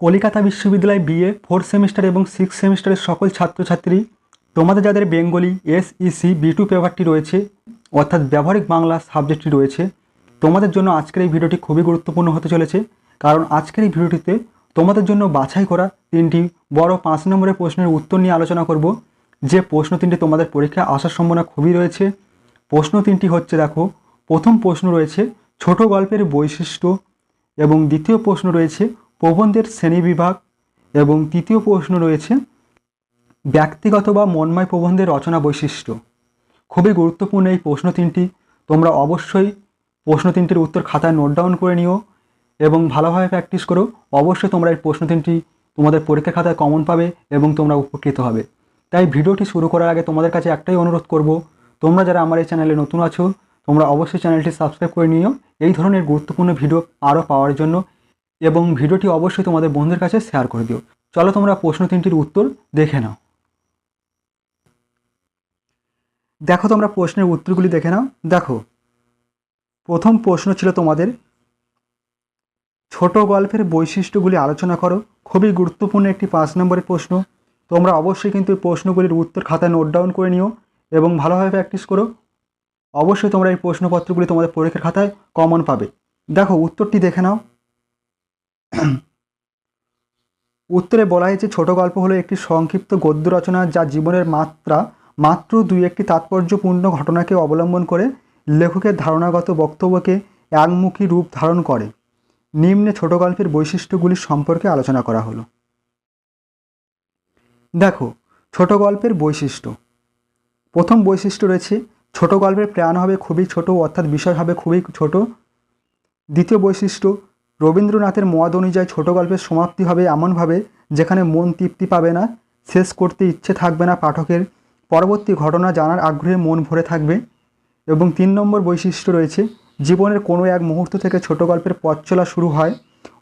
কলিকাতা বিশ্ববিদ্যালয় BA fourth semester এবং six সেমিস্টারের সকল ছাত্রছাত্রী, তোমাদের যাদের Bengali S EC B two পেপারটি রয়েছে, অর্থাৎ ব্যবহারিক বাংলা সাবজেক্টটি রয়েছে, তোমাদের জন্য আজকের এই ভিডিওটি খুবই গুরুত্বপূর্ণ হতে চলেছে। কারণ আজকের এই ভিডিওটিতে তোমাদের জন্য বাছাই করা তিনটি বড় পাঁচ নম্বরের প্রশ্নের উত্তর নিয়ে আলোচনা করব। যে প্রশ্ন তিনটি তোমাদের পরীক্ষায় আসার সম্ভাবনা খুবই রয়েছে। প্রশ্ন তিনটি হচ্ছে, দেখো, প্রথম প্রশ্ন রয়েছে, ছোট গল্পের বৈশিষ্ট্য এবং দ্বিতীয় প্রশ্ন রয়েছে প্রবন্ধের শ্রেণীবিভাগ এবং তৃতীয় প্রশ্ন রয়েছে, ব্যক্তিগত বা মন্ময় প্রবন্ধের রচনা বৈশিষ্ট্য। খুবই গুরুত্বপূর্ণ এই প্রশ্ন তিনটি। তোমরা অবশ্যই প্রশ্ন তিনটির উত্তর খাতায় নোট ডাউন করে নিও এবং ভালোভাবে প্র্যাকটিস করো। অবশ্যই তোমরা এই প্রশ্ন তিনটি তোমাদের পরীক্ষা খাতায় কমন পাবে এবং তোমরা উপকৃত হবে। তাই ভিডিওটি শুরু করার আগে তোমাদের কাছে একটাই অনুরোধ করব, তোমরা যারা আমার এই চ্যানেলে নতুন আছো, তোমরা অবশ্যই চ্যানেলটি সাবস্ক্রাইব করে নিও। এই ধরনের গুরুত্বপূর্ণ ভিডিও আরও পাওয়ার জন্য এবং ভিডিওটি অবশ্যই তোমাদের বন্ধুদের কাছে শেয়ার করে দিও। চলো তোমরা প্রশ্ন তিনটির উত্তর দেখে নাও। দেখো তোমরা প্রশ্নের উত্তরগুলি দেখে নাও। দেখো, প্রথম প্রশ্ন ছিল তোমাদের, ছোট গল্পের বৈশিষ্ট্যগুলি আলোচনা করো। খুবই গুরুত্বপূর্ণ একটি পাঁচ নম্বরের প্রশ্ন। তোমরা অবশ্যই কিন্তু এই প্রশ্নগুলির উত্তর খাতায় নোট ডাউন করে নিও এবং ভালোভাবে প্র্যাকটিস করো। অবশ্যই তোমরা এই প্রশ্নপত্রগুলি তোমাদের পরীক্ষার খাতায় কমন পাবে। দেখো, উত্তরটি দেখে নাও। উত্তরে বলা হয়েছে, ছোট গল্প হলো একটি সংক্ষিপ্ত গদ্য রচনা যা জীবনের মাত্রা, মাত্র দুই একটি তাৎপর্যপূর্ণ ঘটনাকে অবলম্বন করে লেখকের ধারণাগত বক্তব্যকে একমুখী রূপ ধারণ করে। নিম্নে ছোট গল্পের বৈশিষ্ট্যগুলি সম্পর্কে আলোচনা করা হলো। দেখো, ছোট গল্পের বৈশিষ্ট্য। প্রথম বৈশিষ্ট্য রয়েছে, ছোট গল্পের প্রাণ হবে খুবই ছোট, অর্থাৎ বিষয় হবে খুবই ছোট। দ্বিতীয় বৈশিষ্ট্য রবীন্দ্রনাথের মত অনুযায়ী ছোট গল্পের সমাপ্তি হবে এমনভাবে, যেখানে মন তৃপ্তি পাবে না, শেষ করতে ইচ্ছে থাকবে না পাঠকের, পরবর্তী ঘটনা জানার আগ্রহে মন ভরে থাকবে। এবং তিন নম্বর বৈশিষ্ট্য রয়েছে, জীবনের কোনো এক মুহূর্ত থেকে ছোট গল্পের পথ চলা শুরু হয়,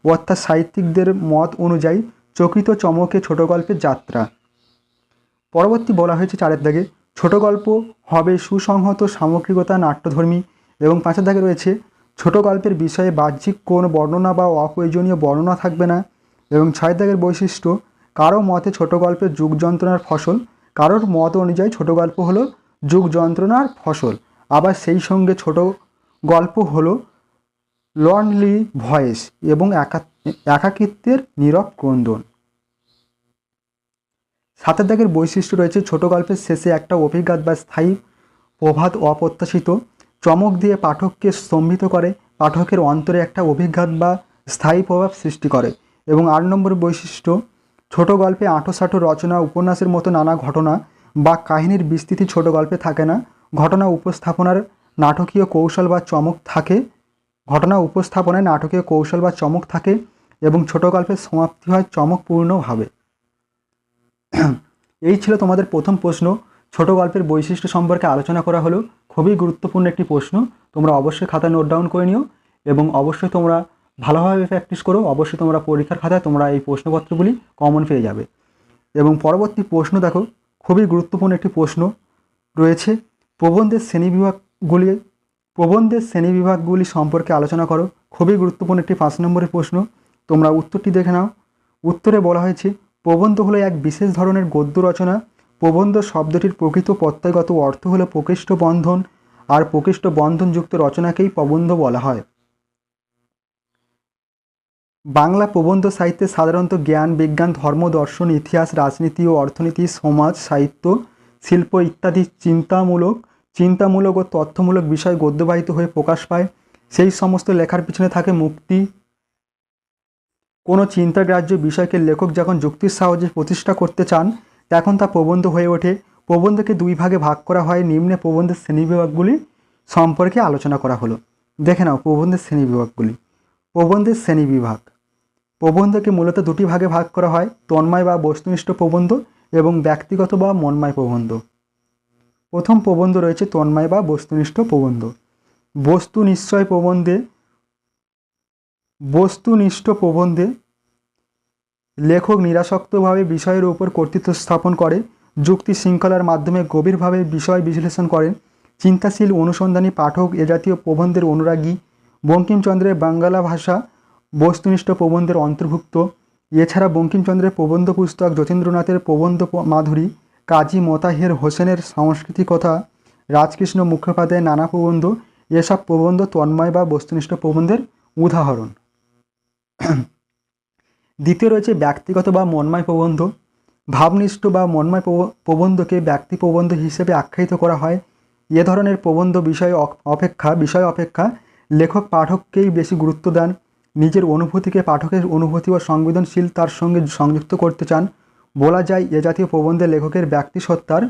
অর্থাৎ সাহিত্যিকদের মত অনুযায়ী চকিত চমকে ছোট গল্পের যাত্রা। পরবর্তী বলা হয়েছে চারের দাগে, ছোট গল্প হবে সুসংহত সামগ্রিকতা, নাট্যধর্মী এবং পাঁচের দাগে রয়েছে ছোট গল্পের বিষয়ে বাহ্যিক কোনো বর্ণনা বা অপ্রয়োজনীয় বর্ণনা থাকবে না এবং ছয় দাগের বৈশিষ্ট্য কারও মতে ছোট গল্পের যুগ যন্ত্রণার ফসল, কারোর মত অনুযায়ী ছোট গল্প হলো যুগ যন্ত্রণার ফসল। আবার সেই সঙ্গে ছোট গল্প হলো লনলি ভয়েস এবং একা, একাকিত্বের নীরব ক্রন্দন। সাতের দাগের বৈশিষ্ট্য রয়েছে ছোট গল্পের শেষে একটা অভিজ্ঞাত বা স্থায়ী প্রভাত অপ্রত্যাশিত চমক দিয়ে পাঠককে স্তম্ভিত করে, পাঠকের অন্তরে একটা অভিঘাত বা স্থায়ী প্রভাব সৃষ্টি করে এবং আট নম্বর বৈশিষ্ট্য, ছোট গল্পে আঁটোসাঁটো রচনা, উপন্যাসের মতো নানা ঘটনা বা কাহিনীর বিস্তৃতি ছোট গল্পে থাকে না। ঘটনা উপস্থাপনার নাটকীয় কৌশল বা চমক থাকে। ঘটনা উপস্থাপনায় নাটকীয় কৌশল বা চমক থাকে এবং ছোট গল্পের সমাপ্তি হয় চমকপূর্ণভাবে এই ছিল তোমাদের প্রথম প্রশ্ন। ছোট গল্পের বৈশিষ্ট্য সম্পর্কে আলোচনা করা হলো। খুবই গুরুত্বপূর্ণ একটি প্রশ্ন। তোমরা অবশ্যই খাতায় নোট ডাউন করে নিও এবং অবশ্যই তোমরা ভালোভাবে প্র্যাকটিস করো। অবশ্যই তোমরা পরীক্ষার খাতায় তোমরা এই প্রশ্নপত্রগুলি কমন পেয়ে যাবে। এবং পরবর্তী প্রশ্ন দেখো, খুবই গুরুত্বপূর্ণ একটি প্রশ্ন রয়েছে। প্রবন্ধের শ্রেণীবিভাগগুলি প্রবন্ধের শ্রেণীবিভাগগুলি সম্পর্কে আলোচনা করো। খুবই গুরুত্বপূর্ণ একটি পাঁচ নম্বরের প্রশ্ন। তোমরা উত্তরটি দেখে নাও। উত্তরে বলা হয়েছে, প্রবন্ধ হলো এক বিশেষ ধরনের গদ্য রচনা প্রবন্ধ শব্দটির প্রকৃত প্রত্যয়গত অর্থ হলো প্রকৃষ্ট বন্ধন, আর প্রকৃষ্ট বন্ধনযুক্ত রচনাকেই প্রবন্ধ বলা হয়। বাংলা প্রবন্ধ সাহিত্যে সাধারণত জ্ঞান, বিজ্ঞান, ধর্ম, দর্শন, ইতিহাস, রাজনীতি ও অর্থনীতি, সমাজ, সাহিত্য, শিল্প ইত্যাদি চিন্তামূলক চিন্তামূলক ও তথ্যমূলক বিষয় গদ্যবাহিত হয়ে প্রকাশ পায়। সেই সমস্ত লেখার পিছনে থাকে মুক্তি। কোনো চিন্তাগ্রাহ্য বিষয়কে লেখক যখন যুক্তির সাহায্যে প্রতিষ্ঠা করতে চান তখন তা প্রবন্ধ হয়ে ওঠে। প্রবন্ধকে দুই ভাগে ভাগ করা হয়। নিম্নে প্রবন্ধের শ্রেণীবিভাগগুলি সম্পর্কে আলোচনা করা হলো। দেখে নাও প্রবন্ধের শ্রেণীবিভাগগুলি। প্রবন্ধের শ্রেণীবিভাগ। প্রবন্ধকে মূলত দুটি ভাগে ভাগ করা হয়। তন্ময় বা বস্তুনিষ্ঠ প্রবন্ধ এবং ব্যক্তিগত বা মন্ময় প্রবন্ধ। প্রথম প্রবন্ধ রয়েছে তন্ময় বা বস্তুনিষ্ঠ প্রবন্ধ। বস্তু নিশ্চয় প্রবন্ধে বস্তুনিষ্ঠ প্রবন্ধে লেখক নিরাসক্তভাবে বিষয়ের উপর কর্তৃত্ব স্থাপন করে, যুক্তি শৃঙ্খলার মাধ্যমে গভীরভাবে বিষয় বিশ্লেষণ করেন। চিন্তাশীল অনুসন্ধানী পাঠক এ জাতীয় প্রবন্ধের অনুরাগী। বঙ্কিমচন্দ্রের বাঙ্গালা ভাষা বস্তুনিষ্ঠ প্রবন্ধের অন্তর্ভুক্ত। এছাড়া বঙ্কিমচন্দ্রের প্রবন্ধ পুস্তক যতীন্দ্রনাথের প্রবন্ধ মাধুরী, কাজী মোতাহের হোসেনের সাংস্কৃতিকতা রাজকৃষ্ণ মুখোপাধ্যায়ের নানা প্রবন্ধ, এসব প্রবন্ধ তন্ময় বা বস্তুনিষ্ঠ প্রবন্ধের উদাহরণ। দ্বিতীয় রয়েছে ব্যক্তিগত বা মন্ময় প্রবন্ধ। ভাবনিষ্ঠ বা মন্ময় প্রবন্ধকে ব্যক্তি প্রবন্ধ হিসেবে আখ্যায়িত করা হয়। এ ধরনের প্রবন্ধ বিষয় অপেক্ষা বিষয় অপেক্ষা, লেখক পাঠককেই বেশি গুরুত্ব দেন। নিজের অনুভূতিকে পাঠকের অনুভূতি ও সংবেদনশীল তার সঙ্গে সংযুক্ত করতে চান। বলা যায়, এ জাতীয় প্রবন্ধে লেখকের ব্যক্তিসত্তার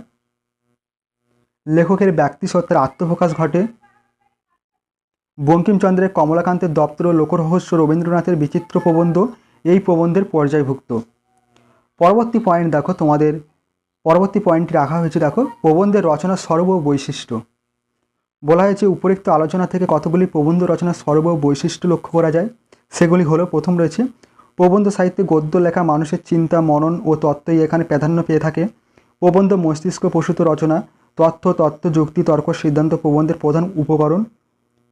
লেখকের ব্যক্তিসত্তার আত্মপ্রকাশ ঘটে। বঙ্কিমচন্দ্রের কমলাকান্তের দপ্তর ও লোকরহস্য রবীন্দ্রনাথের বিচিত্র প্রবন্ধ এই প্রবন্ধের পর্যায়ভুক্ত। পরবর্তী পয়েন্ট দেখো তোমাদের, পরবর্তী পয়েন্টটি রাখা হয়েছে দেখো, প্রবন্ধের রচনা সর্ব বৈশিষ্ট্য বলা হয়েছে উপরিক্ত আলোচনা থেকে কতগুলি প্রবন্ধ রচনার সর্ব বৈশিষ্ট্য লক্ষ্য করা যায়? সেগুলি হলো, প্রথম রয়েছে, প্রবন্ধ সাহিত্যে গদ্য লেখা মানুষের চিন্তা, মনন ও তত্ত্বই এখানে প্রাধান্য পেয়ে থাকে। প্রবন্ধ মস্তিষ্ক প্রসূত রচনা, তথ্য, তত্ত্ব, যুক্তি, তর্ক, সিদ্ধান্ত প্রবন্ধের প্রধান উপকরণ।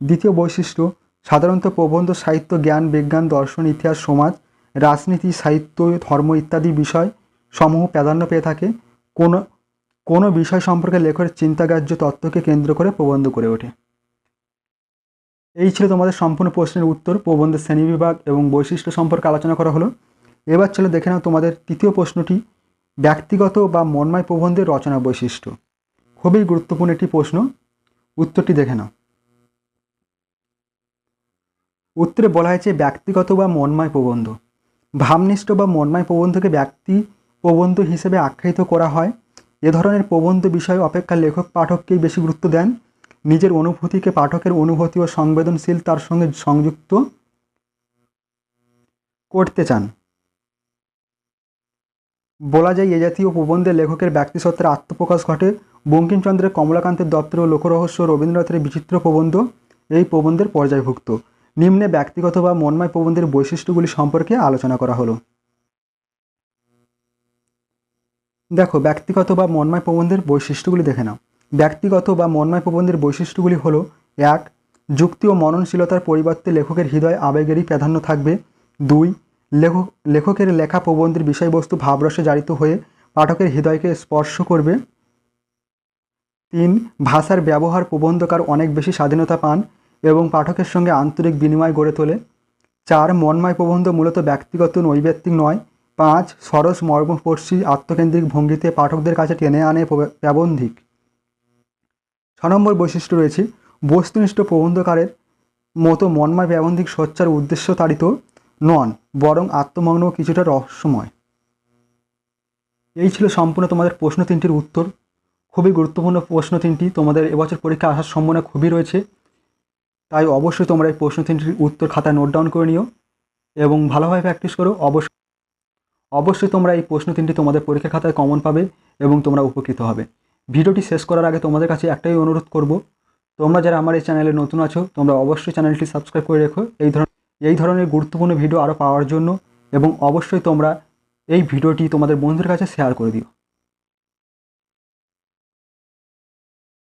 দ্বিতীয় বৈশিষ্ট্য, সাধারণত প্রবন্ধ সাহিত্য, জ্ঞান, বিজ্ঞান, দর্শন, ইতিহাস, সমাজ রাজনীতি, সাহিত্য, ধর্ম ইত্যাদি বিষয় সমূহ প্রাধান্য পেয়ে থাকে। কোনো কোনো বিষয় সম্পর্কে লেখকের চিন্তাগ্রাহ্য তত্ত্বকে কেন্দ্র করে প্রবন্ধ করে ওঠে। এই ছিল তোমাদের সম্পূর্ণ প্রশ্নের উত্তর। প্রবন্ধের শ্রেণীবিভাগ এবং বৈশিষ্ট্য সম্পর্কে আলোচনা করা হলো। এবার চলো দেখে নাও তোমাদের তৃতীয় প্রশ্নটি, ব্যক্তিগত বা মন্ময় প্রবন্ধের রচনা বৈশিষ্ট্য। খুবই গুরুত্বপূর্ণ একটি প্রশ্ন। উত্তরটি দেখে নাও। উত্তরে বলা হয়েছে ব্যক্তিগত বা মন্ময় প্রবন্ধ। ভাবনিষ্ঠ বা মন্ময় প্রবন্ধকে ব্যক্তি প্রবন্ধ হিসেবে আখ্যায়িত করা হয়। এ ধরনের প্রবন্ধ বিষয় অপেক্ষা লেখক পাঠককেই বেশি গুরুত্ব দেন। নিজের অনুভূতিকে পাঠকের অনুভূতি ও সংবেদনশীল তার সঙ্গে সংযুক্ত করতে চান। বলা যায়, এ জাতীয় প্রবন্ধে লেখকের ব্যক্তিসত্ত্বের আত্মপ্রকাশ ঘটে। বঙ্কিমচন্দ্রের কমলাকান্তের দপ্তর ও লোকরহস্য রবীন্দ্রনাথের বিচিত্র প্রবন্ধ এই প্রবন্ধের পর্যায়ভুক্ত। নিম্নে ব্যক্তিগত বা মন্ময় প্রবন্ধের বৈশিষ্ট্যগুলি সম্পর্কে আলোচনা করা হলো। দেখো, ব্যক্তিগত বা মন্ময় প্রবন্ধের বৈশিষ্ট্যগুলি দেখে নাও। ব্যক্তিগত বা মন্ময় প্রবন্ধের বৈশিষ্ট্যগুলি হলো, এক, যুক্তি ও মননশীলতার পরিবর্তে লেখকের হৃদয় আবেগেরই প্রাধান্য থাকবে। দুই লেখক লেখকের লেখা প্রবন্ধের বিষয়বস্তু ভাবরসে জারিত হয়ে পাঠকের হৃদয়কে স্পর্শ করবে। তিন, ভাষার ব্যবহার প্রবন্ধকার অনেক বেশি স্বাধীনতা পান। এবং পাঠকের সঙ্গে আন্তরিক বিনিময় গড়ে তোলে। চার, মন্ময় প্রবন্ধ মূলত ব্যক্তিগত নৈবেত্তিক নয়। পাঁচ, সরস মর্মস্পর্শী আত্মকেন্দ্রিক ভঙ্গিতে পাঠকদের কাছে টেনে আনে প্রব- প্রাবন্ধিক। ছ নম্বর বৈশিষ্ট্য রয়েছে, বস্তুনিষ্ঠ প্রবন্ধকারের মতো মন্ময় প্রাবন্ধিক সোচ্চার উদ্দেশ্য তাড়িত নন, বরং আত্মমগ্ন কিছুটা রহস্যময়। এই ছিল সম্পূর্ণ তোমাদের প্রশ্ন তিনটির উত্তর। খুবই গুরুত্বপূর্ণ প্রশ্ন তিনটি। তোমাদের এবছর পরীক্ষা আসার সম্ভাবনা খুবই রয়েছে। তাই অবশ্যই তোমরা এই প্রশ্ন তিনটির উত্তর খাতায় নোট ডাউন করে নিও এবং ভালোভাবে প্র্যাকটিস করো। অবশ্যই অবশ্যই তোমরা এই প্রশ্ন তিনটি তোমাদের পরীক্ষা খাতায় কমন পাবে এবং তোমরা উপকৃত হবে। ভিডিওটি শেষ করার আগে তোমাদের কাছে একটাই অনুরোধ করব, তোমরা যারা আমার এই চ্যানেলে নতুন আছো, তোমরা অবশ্যই চ্যানেলটি সাবস্ক্রাইব করে রেখো। এই ধরনের এই ধরনের গুরুত্বপূর্ণ ভিডিও আরও পাওয়ার জন্য এবং অবশ্যই তোমরা এই ভিডিওটি তোমাদের বন্ধুদের কাছে শেয়ার করে দিও।